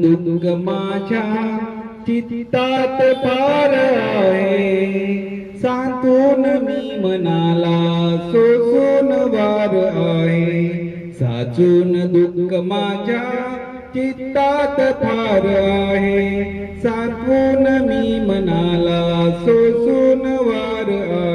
दुःख माझ्या चित्तात फार सांतून मी मनाला सोसून वार आहे. साचून दुःख माझ्या चित्तात फार आहे. सांतून मी मनाला सोसून वार आहे.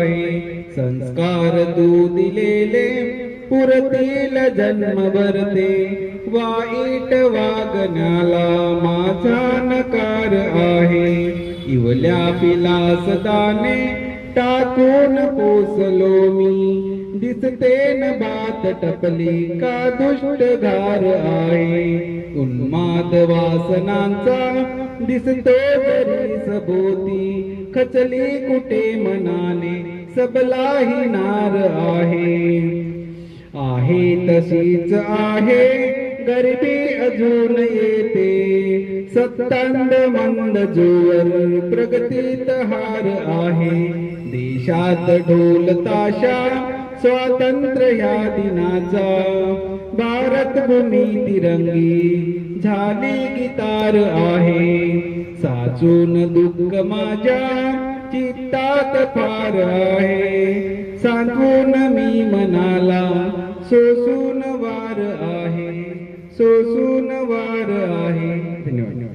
संस्कार तू दिलेले पुरतील जन्म भरते वाईट वागण्याला माझा नकार आहे. इवल्या पिलासदाने टाकून पोसलो मी. दिसते न बात टपली का दुष्ट धार आहे. उन्माद वासनांचा दिसतो जरी सभोती खचली कुठे मनाने? सबलाही नार आहे. आहे तशीच आहे. गरिबी अजून येते. सत्तांद मंद जोवर प्रगतीत हार आहे. देशात ढोल ताशा स्वातंत्र्य या दिनाचा. भारत भूमी तिरंगी झाली गितार आहे. साचून दुःख माझ्या चित्तात फार आहे. सांगून मी मनाला सोसून वार आहे. सोसून वार आहे. धन्यवाद.